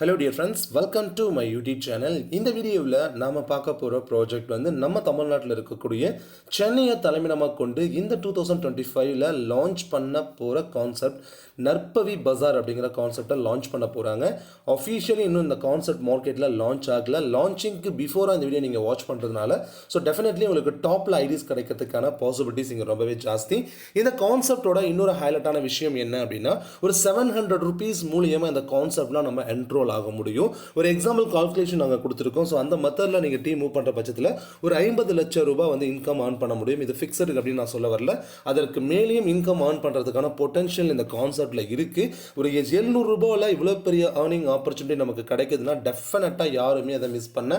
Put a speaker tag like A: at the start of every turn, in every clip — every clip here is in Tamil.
A: Hello dear friends welcome to my YouTube channel இந்த வீடியோவில் நாம் பார்க்க போகிற ப்ராஜெக்ட் வந்து நம்ம தமிழ்நாட்டில் இருக்கக்கூடிய சென்னையை தலைமையிடமாக கொண்டு இந்த டூ தௌசண்ட் டுவெண்ட்டி ஃபைவ்ல லான்ச் பண்ண போகிற கான்செப்ட் நற்பவி பஜார் அப்படிங்கிற கான்செப்டை லான்ச் பண்ண போகிறாங்க அஃபிஷியலி இன்னும் இந்த கான்செப்ட் மார்க்கெட்டில் லான்ச் ஆகல. லான்ச்சிங்க்கு பிஃபோராக இந்த வீடியோ நீங்கள் வாட்ச் பண்ணுறதுனால ஸோ டெஃபினெட்லி உங்களுக்கு டாப்பில் ஐடிஸ் கிடைக்கிறதுக்கான பாசிபிலிட்டிஸ் இங்கே ரொம்பவே ஜாஸ்தி. இந்த கான்செப்டோட இன்னொரு ஹைலைட்டான விஷயம் என்ன அப்படின்னா ஒரு செவன் ஹண்ட்ரட் ருபீஸ் மூலியமாக இந்த கான்செப்ட்லாம் நம்ம என்ரோல் ஆக முடியும். ஒரு எக்ஸாம்பிள் கால்குலேஷன் நாங்கள் கொடுத்துருக்கோம். ஸோ அந்த மெத்தடில் நீங்கள் டீம் மூவ் பண்ணுற பட்சத்தில் ஒரு ஐம்பது லட்சம் ரூபாய் வந்து இன்கம் ஏர்ன் பண்ண முடியும். இது ஃபிக்ஸடு அப்படின்னு நான் சொல்ல வரல. அதற்கு மேலேயும் இன்கம் ஏர்ன் பண்ணுறதுக்கான பொட்டன்ஷியல் இந்த கான்செப்டில் இருக்குது ஒரு எழுநூறு ரூபாயில் இவ்வளோ பெரிய ஏர்னிங் ஆப்பர்ச்சுனிட்டி நமக்கு கிடைக்குதுன்னா டெஃபினட்டாக யாருமே அதை மிஸ் பண்ண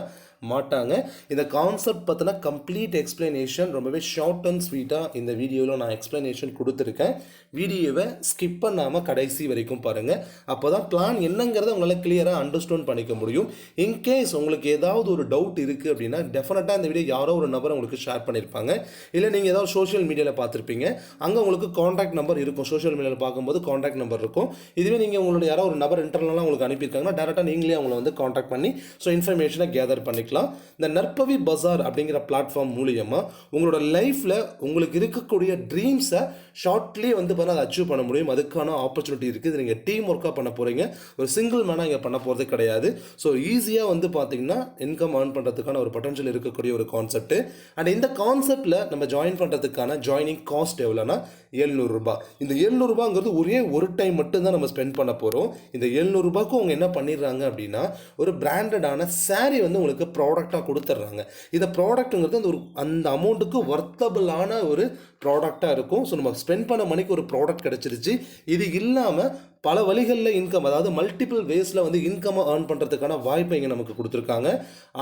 A: மாட்டாங்க. இந்த கான்செப்ட் பற்றின கம்ப்ளீட் எக்ஸ்பிளனேஷன் ரொம்பவே ஷார்ட் அண்ட் ஸ்வீட்டாக இந்த வீடியோவில் நான் எக்ஸ்பிளனேஷன் கொடுத்துருக்கேன். வீடியோவை ஸ்கிப் பண்ணாமல் கடைசி வரைக்கும் பாருங்கள் அப்போ தான் பிளான் என்னங்கிறத உங்களால் கிளியராக அண்டர்ஸ்டாண்ட் பண்ணிக்க முடியும். இன்கேஸ் உங்களுக்கு ஏதாவது ஒரு டவுட் இருக்குது அப்படின்னா டெஃபினட்டாக இந்த வீடியோ யாரோ ஒரு நபர் உங்களுக்கு ஷேர் பண்ணியிருப்பாங்க இல்லை நீங்கள் ஏதாவது சோஷியல் மீடியாவில் பார்த்துருப்பீங்க. அங்கே உங்களுக்கு காண்டாக்ட் நம்பர் இருக்கும். சோஷியல் மீடியாவில் பார்க்கும்போது காண்டாக்ட் நம்பர் இருக்கும். இதுவே நீங்கள் உங்களோட யாரோ ஒரு நபர் இன்டர்னலாக உங்களுக்கு அனுப்பியிருக்காங்கன்னா டேரெக்டாக நீங்களே அவங்கள வந்து காண்டாக்ட் பண்ணி ஸோ இன்ஃபர்மேஷனை கேதர் பண்ணிக்கலாம். இந்த நற்பவி பஜார் அப்படிங்கிற பிளாட்ஃபார்ம் மூலியமாக உங்களோட லைஃப்பில் உங்களுக்கு இருக்கக்கூடிய ட்ரீம்ஸை ஷார்ட்லேயே வந்து பார்த்தா அதை அச்சீவ் பண்ண முடியும். அதுக்கான ஆப்பர்ச்சுனிட்டி இருக்குது. நீங்கள் டீம் ஒர்க்காக பண்ண போகிறீங்க ஒரு சிங்கிள் மேனாக இங்கே பண்ண போகிறது கிடையாது. ஸோ ஈஸியாக வந்து பார்த்தீங்கன்னா இன்கம் ஏர்ன் பண்ணுறதுக்கான ஒரு பொட்டன்ஷியல் இருக்கக்கூடிய ஒரு கான்செப்ட் அண்ட் இந்த கான்செப்டில் நம்ம ஜாயின் பண்ணுறதுக்கான ஜாயினிங் காஸ்ட் எவ்வளோனா எழுநூறுபா இந்த எழுநூறுபாங்கிறது ஒரே ஒரு டைம் மட்டும்தான் நம்ம ஸ்பெண்ட் பண்ண போகிறோம் இந்த எழுநூறுபாய்க்கு அவங்க என்ன பண்ணிடுறாங்க அப்படின்னா ஒரு பிராண்டடான saree வந்து உங்களுக்கு ப்ராடக்டாக கொடுத்துட்றாங்க. இதை ப்ராடக்ட்டுங்கிறது அந்த ஒரு அந்த அமௌண்ட்டுக்கு ஒர்த்தபிளான ஒரு ப்ராடக்டாக இருக்கும். ஸோ நம்ம ஸ்பெண்ட் பண்ண மணிக்கு ஒரு ப்ராடக்ட் கிடச்சிருச்சு. இது இல்லாமல் பல வழிகளில் இன்கம் அதாவது மல்டிபிள் வேஸில் வந்து இன்கம்மை ஏர்ன் பண்ணுறதுக்கான வாய்ப்பை இங்கே நமக்கு கொடுத்துருக்காங்க.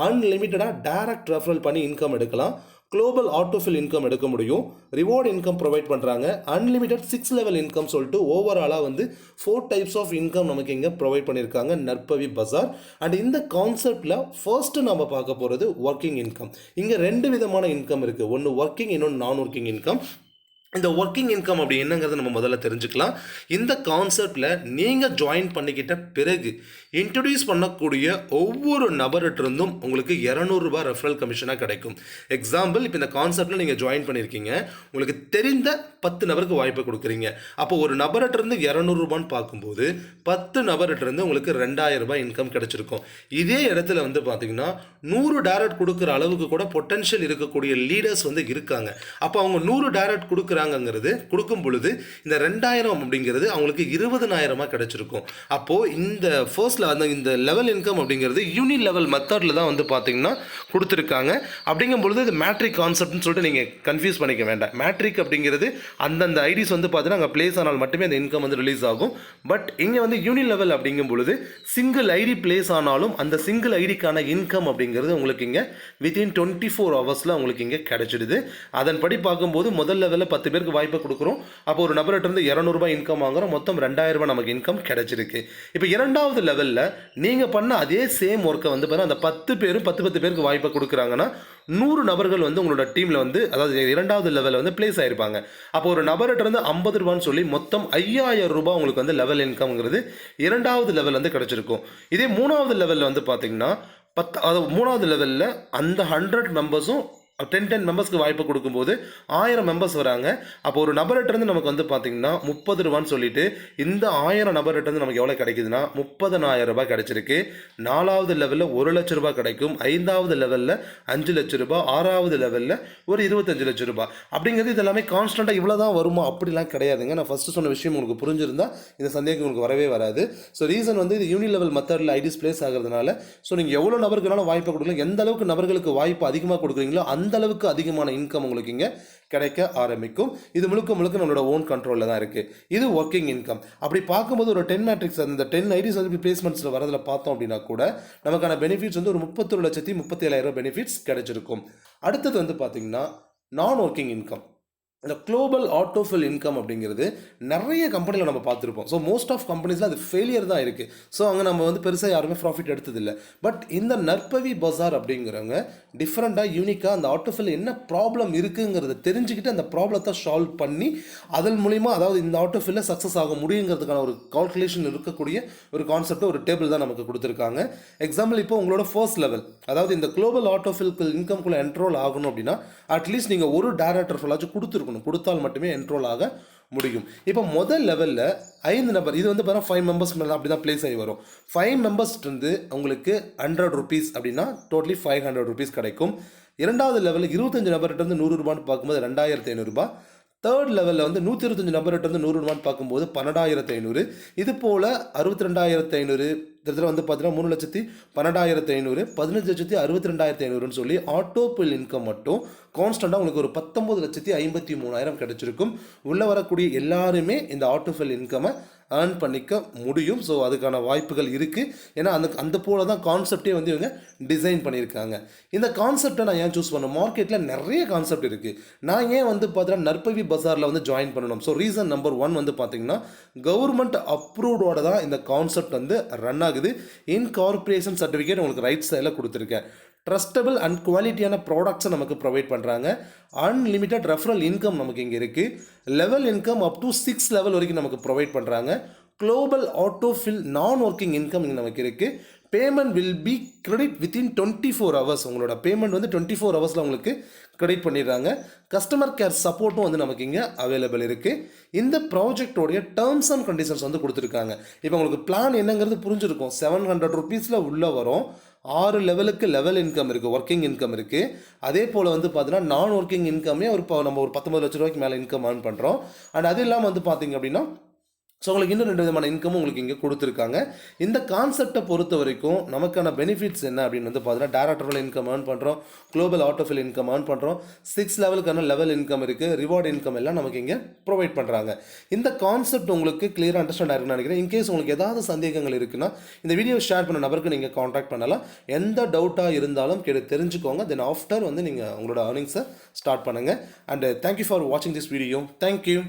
A: அன்லிமிட்டடாக டேரக்ட் ரெஃபரல் பண்ணி இன்கம் எடுக்கலாம். குளோபல் ஆட்டோஃபில் இன்கம் எடுக்க முடியும். ரிவார்ட் இன்கம் ப்ரொவைட் பண்ணுறாங்க அன்லிமிட்டட் சிக்ஸ் லெவல் இன்கம் சொல்லிட்டு ஓவராலாக வந்து ஃபோர் டைப்ஸ் ஆஃப் இன்கம் நமக்கு இங்கே ப்ரொவைட் பண்ணியிருக்காங்க நற்பவி பஜார். அண்ட் இந்த கான்செப்டில் ஃபர்ஸ்ட்டு நம்ம பார்க்க போகிறது ஒர்க்கிங் இன்கம் இங்கே ரெண்டு விதமான இன்கம் இருக்குது ஒன்று ஒர்க்கிங் இன்னொன்று நான் ஒர்க்கிங் இன்கம் இந்த ஒர்க்கிங் இன்கம் அப்படி என்னங்கிறத நம்ம முதல்ல தெரிஞ்சுக்கலாம். இந்த கான்செப்டில் நீங்கள் ஜாயின் பண்ணிக்கிட்ட பிறகு இன்ட்ரடியூஸ் பண்ணக்கூடிய ஒவ்வொரு நபர்கிட்டருந்தும் உங்களுக்கு இரநூறுபா ரெஃபரல் கமிஷனாக கிடைக்கும். எக்ஸாம்பிள் இப்போ இந்த கான்செப்டில் நீங்கள் ஜாயின் பண்ணியிருக்கீங்க உங்களுக்கு தெரிந்த பத்து நபருக்கு வாய்ப்பை கொடுக்குறீங்க. அப்போ ஒரு நபர்கிட்டருந்து இரநூறுபான்னு பார்க்கும்போது பத்து நபர்கிட்டருந்து உங்களுக்கு ரெண்டாயிரம் ரூபாய் இன்கம் கிடைச்சிருக்கும். இதே இடத்துல வந்து பார்த்தீங்கன்னா நூறு டேரக்ட் கொடுக்குற அளவுக்கு கூட பொட்டன்ஷியல் இருக்கக்கூடிய லீடர்ஸ் வந்து இருக்காங்க. அப்போ அவங்க நூறு டேரக்ட் கொடுக்குறாங்கங்கிறது கொடுக்கும் பொழுது இந்த ரெண்டாயிரம் அப்படிங்கிறது அவங்களுக்கு இருபதனாயிரமாக கிடைச்சிருக்கும். அப்போது இந்த ஃபர்ஸ்ட்ல வந்து இந்த லெவல் இன்கம் அப்படிங்கிறது யூனி லெவல் மெத்தடில் தான் வந்து பார்த்தீங்கன்னா கொடுத்துருக்காங்க. அப்படிங்கும் பொழுது இது மேட்ரிக் கான்செப்ட்னு சொல்லிட்டு நீங்கள் கன்ஃபியூஸ் பண்ணிக்க வேண்டாம். மேட்ரிக் அப்படிங்கிறது அந்தந்த ஐடிஸ் வந்து பார்த்தீங்கன்னா அங்கே பிளேஸ் ஆனால் மட்டுமே அந்த இன்கம் வந்து ரிலீஸ் ஆகும். பட் இங்கே வந்து யூனி லெவல் அப்படிங்கும் பொழுது சிங்கிள் ஐடி பிளேஸ் ஆனாலும் அந்த சிங்கிள் ஐடிக்கான இன்கம் அப்படிங்கிறது உங்களுக்கு இங்கே வித்தின் டுவெண்ட்டி ஃபோர் ஹவர்ஸில் உங்களுக்கு இங்கே கிடைச்சிடுது. அதன்படி பார்க்கும்போது முதல் லெவலில் பத்து பத்து பேருக்கு வாய்ப்பை கொடுக்குறோம். அப்போ ஒரு நபர்கிட்ட இருந்து இரநூறுபா இன்கம் வாங்குறோம். மொத்தம் ரெண்டாயிரரூபா நமக்கு இன்கம் கிடைச்சிருக்கு. இப்போ இரண்டாவது லெவலில் நீங்கள் பண்ண அதே சேம் ஒர்க்கை வந்து பார்த்தீங்கன்னா அந்த பத்து பேரும் பத்து பத்து பேருக்கு வாய்ப்பை கொடுக்குறாங்கன்னா நூறு நபர்கள் வந்து உங்களோட டீமில் வந்து அதாவது இரண்டாவது லெவலில் வந்து பிளேஸ் ஆகிருப்பாங்க அப்போ ஒரு நபர்கிட்ட இருந்து ஐம்பது ரூபான்னு சொல்லி மொத்தம் ஐயாயிரம் ரூபாய் உங்களுக்கு வந்து லெவல் இன்கம்ங்கிறது இரண்டாவது லெவல் வந்து கிடைச்சிருக்கும். இதே மூணாவது லெவலில் வந்து பார்த்திங்கன்னா பத்து அதாவது மூணாவது லெவலில் அந்த ஹண்ட்ரட் மெம்பர்ஸும் டென் டென் மெம்பர்ஸ்க்கு வாய்ப்பு கொடுக்கும்போது ஆயிரம் மெம்பர்ஸ் வராங்க. அப்போ ஒரு நபர்கிட்டருந்து நமக்கு வந்து பார்த்திங்கன்னா முப்பது ரூபான்னு சொல்லிட்டு இந்த ஆயிரம் நபர்கிட்டருந்து நமக்கு எவ்வளோ கிடைக்குதுன்னா முப்பதனாயிரம் ரூபாய் கிடைச்சிருக்கு. நாலாவது லெவலில் ஒரு லட்ச ரூபாய் கிடைக்கும். ஐந்தாவது லெவலில் அஞ்சு லட்ச ரூபாய் ஆறாவது லெவலில் ஒரு இருபத்தஞ்சு லட்ச ரூபாய். அப்படிங்கிறது இது எல்லாமே கான்ஸ்டண்ட்டாக இவ்வளோ தான் வருமா? அப்படிலாம் கிடையாதுங்க. நான் ஃபஸ்ட்டு சொன்ன விஷயம் உங்களுக்கு புரிஞ்சிருந்தால் இந்த சந்தேகம் உங்களுக்கு வரவே வராது. ஸோ ரீசன் வந்து இது யூனி லெவல் மெத்தடில் ஐடிஸ் பிளேஸ் ஆகிறதுனால ஸோ நீங்கள் எவ்வளோ நபருக்குனாலும் வாய்ப்பை கொடுக்கலாம். எந்த அளவுக்கு நபர்களுக்கு வாய்ப்பு அதிகமாக கொடுக்குறீங்களோ அந்த அளவுக்கு அதிகமான இன்கம் உங்களுக்கு இங்கே கிடைக்க ஆரம்பிக்கும்? இது முழுக்க முழுக்க நம்மளோட ஓன் கண்ட்ரோலில் தான் இருக்குது இது ஒர்க்கிங் இன்கம் அப்படி பார்க்கும்போது ஒரு டென் மேட்ரிக்ஸ் அந்த டென் ஐடிஸ் வந்து பிளேஸ்மெண்ட்ஸில் வரதில் பார்த்தோம் அப்படின்னா கூட நமக்கான பெனிஃபிட்ஸ் வந்து ஒரு முப்பத்தொரு லட்சத்தி முப்பத்தி ஏழாயிரம் பெனிஃபிட்ஸ் கிடைச்சிருக்கும். அடுத்தது வந்து பார்த்தீங்கன்னா நான் ஒர்க்கிங் இன்கம் இந்த குளோபல் ஆட்டோஃபில் இன்கம் அப்படிங்கிறது நிறைய கம்பெனியில் நம்ம பார்த்துருப்போம். ஸோ மோஸ்ட் ஆஃப் கம்பெனிஸில் அது ஃபெயிலியர் தான் இருக்குது ஸோ அங்கே நம்ம வந்து பெருசாக யாருமே ப்ராஃபிட் எடுத்ததில்லை. பட் இந்த நற்பவி பஜார் அப்படிங்கிறவங்க டிஃப்ரெண்ட்டாக யூனிக்காக அந்த ஆட்டோஃபில் என்ன ப்ராப்ளம் இருக்குங்கிறத தெரிஞ்சுக்கிட்டு அந்த ப்ராப்ளத்தை சால்வ் பண்ணி அதன் மூலிமா அதாவது இந்த ஆட்டோஃபில்ல சக்ஸஸ் ஆக முடியுங்கிறதுக்கான ஒரு கால்குலேஷன் இருக்கக்கூடிய ஒரு கான்செப்ட் ஒரு டேபிள் தான் நமக்கு கொடுத்துருக்காங்க. எக்ஸாம்பிள் இப்போ உங்களோட ஃபர்ஸ்ட் லெவல் அதாவது இந்த குளோபல் ஆட்டோஃபில் இன்கம்குள்ளே என்ட்ரோல் ஆகணும் அப்படின்னா அட்லீஸ்ட் நீங்கள் ஒரு டேரக்டர் ஃபுல்லாச்சும் கொடுத்துருக்கணும் கொடுத்தால் மட்டுமே என்ரோல் ஆக முடியும். இப்போ முதல் லெவலில் ஐந்து நபர் இது வந்து பாருங்கள் ஃபைவ் மெம்பர்ஸ் மேலே அப்படி தான் ப்ளேஸ் ஆகி வரும். ஃபைவ் மெம்பர்ஸ்லேருந்து உங்களுக்கு ஹண்ட்ரட் ருபீஸ் அப்படின்னா டோட்டலி ஃபைவ் ஹண்ட்ரட் ருபீஸ் கிடைக்கும். இரண்டாவது லெவலில் இருபத்தஞ்சு நபர்கிட்ட இருந்து நூறு ரூபான்னு பார்க்கும்போது ரெண்டாயிரத்தி ஐநூறுரூபா தேர்ட் லெவலில் வந்து நூற்றி இருபத்தஞ்சு நபர்கிட்ட இருந்து நூறு ரூபான்னு பார்க்கும்போது பன்னெண்டாயிரத்து ஐநூறு. இது போல் அறுபத்தி ரெண்டாயிரத்து ஐநூறு கிட்டத்தட்ட வந்து பார்த்தீங்கன்னா மூணு லட்சத்தி பன்னெண்டாயிரத்தி ஐநூறு பதினஞ்சு லட்சத்தி அறுபத்தி ரெண்டாயிரத்தி ஐநூறுன்னு சொல்லி ஆட்டோ பில் இன்கம் மட்டும் கான்ஸ்டண்ட்டாக உங்களுக்கு ஒரு பத்தொம்பது லட்சத்தி ஐம்பத்தி மூணாயிரம் கிடச்சிருக்கும். உள்ளே வரக்கூடிய எல்லாருமே இந்த ஆட்டோ ஃபில் இன்கமை ஏர்ன் பண்ணிக்க முடியும். ஸோ அதுக்கான வாய்ப்புகள் இருக்குது ஏன்னா அந்த அந்த போல தான் கான்செப்டே வந்து இவங்க டிசைன் பண்ணியிருக்காங்க. இந்த கான்செப்டை நான் ஏன் சூஸ் பண்ணேன் மார்க்கெட்டில் நிறைய கான்செப்ட் இருக்குது நான் ஏன் வந்து பார்த்தீங்கன்னா நற்பவி பஜாரில் வந்து ஜாயின் பண்ணணும்? ஸோ ரீசன் நம்பர் ஒன் வந்து பார்த்திங்கன்னா கவர்மெண்ட் அப்ரூவ்டோட தான் இந்த கான்செப்ட் வந்து ரன் ஆகுது. இன்கார்பரேஷன் சர்டிஃபிகேட் உங்களுக்கு ரைட் சைடில் கொடுத்துருக்கேன். ட்ரஸ்டபிள் அண்ட் குவாலிட்டியான ப்ராடக்ட்ஸை நமக்கு ப்ரொவைட் பண்ணுறாங்க அன்லிமிட்டட் ரெஃபரல் இன்கம் நமக்கு இங்கே இருக்குது level income up to six level வரைக்கும் நமக்கு ப்ரொவைட் பண்ணுறாங்க global autofill non working income இங்கே நமக்கு இருக்குது payment will be credit within twenty four hours உங்களோட பேமெண்ட் வந்து டுவெண்ட்டி ஃபோர் ஹவர்ஸில் உங்களுக்கு கிரெடிட் பண்ணிடுறாங்க. கஸ்டமர் கேர் சப்போர்ட்டும் வந்து நமக்கு இங்கே அவைலபிள் இருக்குது இந்த ப்ராஜெக்டோடைய டேர்ம்ஸ் அண்ட் கண்டிஷன்ஸ் வந்து கொடுத்துருக்காங்க. இப்போ உங்களுக்கு பிளான் என்னங்கிறது புரிஞ்சிருக்கும். செவன் ஹண்ட்ரட் ருபீஸில் உள்ளே வரும். ஆறு லெவலுக்கு லெவல் இன்கம் இருக்குது ஒர்க்கிங் இன்கம் இருக்குது அதே போல் வந்து பார்த்தீங்கன்னா நான் ஒர்க்கிங் இன்கமே ஒரு இப்போ நம்ம ஒரு பத்தொம்பது லட்ச ரூபாய்க்கு மேலே இன்கம் ஏர்ன் பண்ணுறோம் அண்ட் அது இல்லாமல் வந்து பார்த்தீங்க அப்படின்னா ஸோ உங்களுக்கு இன்னும் ரெண்டு விதமான இன்கமும் உங்களுக்கு இங்கே கொடுத்துருக்காங்க. இந்த கான்செப்டை பொறுத்த வரைக்கும் நமக்கான பெனிஃபிட்ஸ் என்ன அப்படின்னு வந்து பார்த்தீங்கன்னா டேரக்டரில் இன்கம் ஏர்ன் பண்ணுறோம் குளோபல் ஆட்டோஃபில் இன்கம் ஏர்ன் பண்ணுறோம் சிக்ஸ் லெவலுக்கான லெவல் இன்கம் இருக்குது ரிவார்டு இன்கம் எல்லாம் நமக்கு இங்கே ப்ரொவைட் பண்ணுறாங்க இந்த கான்செப்ட் உங்களுக்கு கிளியராக அண்டர்ஸ்டாண்ட் ஆயிருக்குன்னு நினைக்கிறேன். இன்கேஸ் உங்களுக்கு ஏதாவது சந்தேகங்கள் இருக்குன்னா இந்த வீடியோ ஷேர் பண்ண நபருக்கு நீங்கள் காண்டாக்ட் பண்ணலாம். எந்த டவுட்டாக இருந்தாலும் கேட்டு தெரிஞ்சுக்கோங்க. தென் ஆஃப்டர் வந்து நீங்கள் உங்களோட ஏர்னிங்ஸை ஸ்டார்ட் பண்ணுங்கள் அண்ட் தேங்க்யூ ஃபார் வாட்சிங் திஸ் வீடியோ தேங்க்யூ